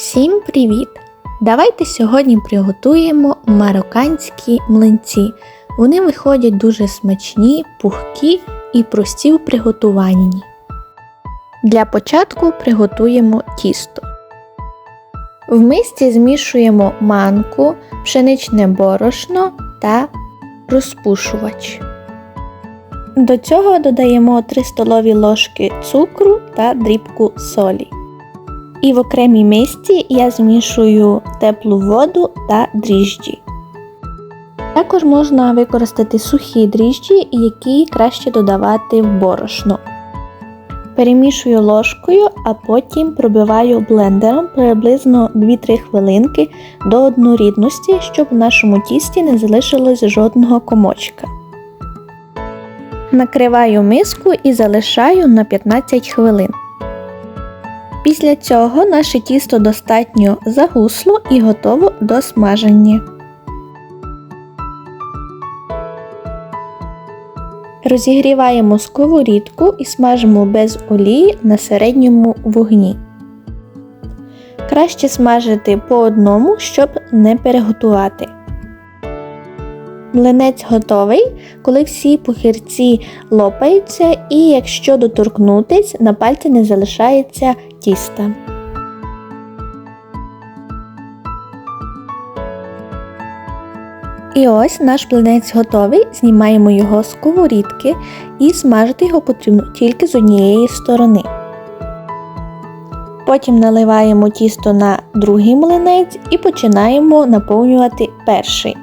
Всім привіт! Давайте сьогодні приготуємо марокканські млинці. Вони виходять дуже смачні, пухкі і прості в приготуванні. Для початку приготуємо тісто. В мисці змішуємо манку, пшеничне борошно та розпушувач. До цього додаємо 3 столові ложки цукру та дрібку солі. І в окремій мисці я змішую теплу воду та дріжджі. Також можна використати сухі дріжджі, які краще додавати в борошно. Перемішую ложкою, а потім пробиваю блендером приблизно 2-3 хвилинки до однорідності, щоб в нашому тісті не залишилось жодного комочка. Накриваю миску і залишаю на 15 хвилин. Після цього наше тісто достатньо загусло і готово до смаження. Розігріваємо сковорідку і смажимо без олії на середньому вогні. Краще смажити по одному, щоб не переготувати. Млинець готовий, коли всі пухирці лопаються і якщо доторкнутись, на пальці не залишається тіста. І ось наш млинець готовий, знімаємо його з сковорідки і смажити його потрібно тільки з однієї сторони. Потім наливаємо тісто на другий млинець і починаємо наповнювати перший.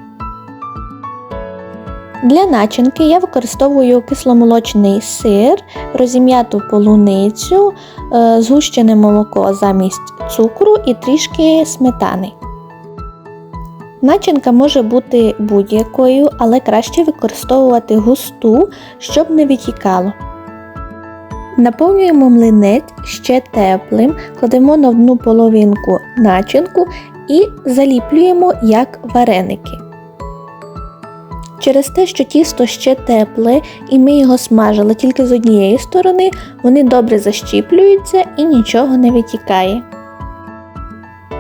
Для начинки я використовую кисломолочний сир, розім'яту полуницю, е, згущене молоко замість цукру і трішки сметани. Начинка може бути будь-якою, але краще використовувати густу, щоб не витікало. Наповнюємо млинець ще теплим, кладемо на одну половинку начинку і заліплюємо як вареники. Через те, що тісто ще тепле і ми його смажили тільки з однієї сторони, вони добре защіплюються і нічого не витікає.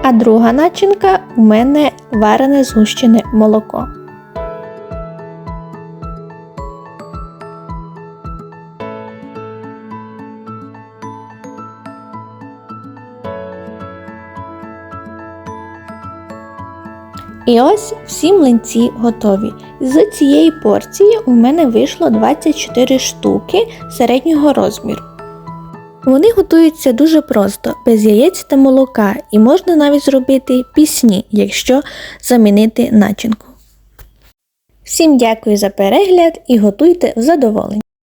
А друга начинка у мене варене згущене молоко. І ось всі млинці готові. З цієї порції у мене вийшло 24 штуки середнього розміру. Вони готуються дуже просто, без яєць та молока, і можна навіть зробити пісні, якщо замінити начинку. Всім дякую за перегляд і готуйте в задоволення!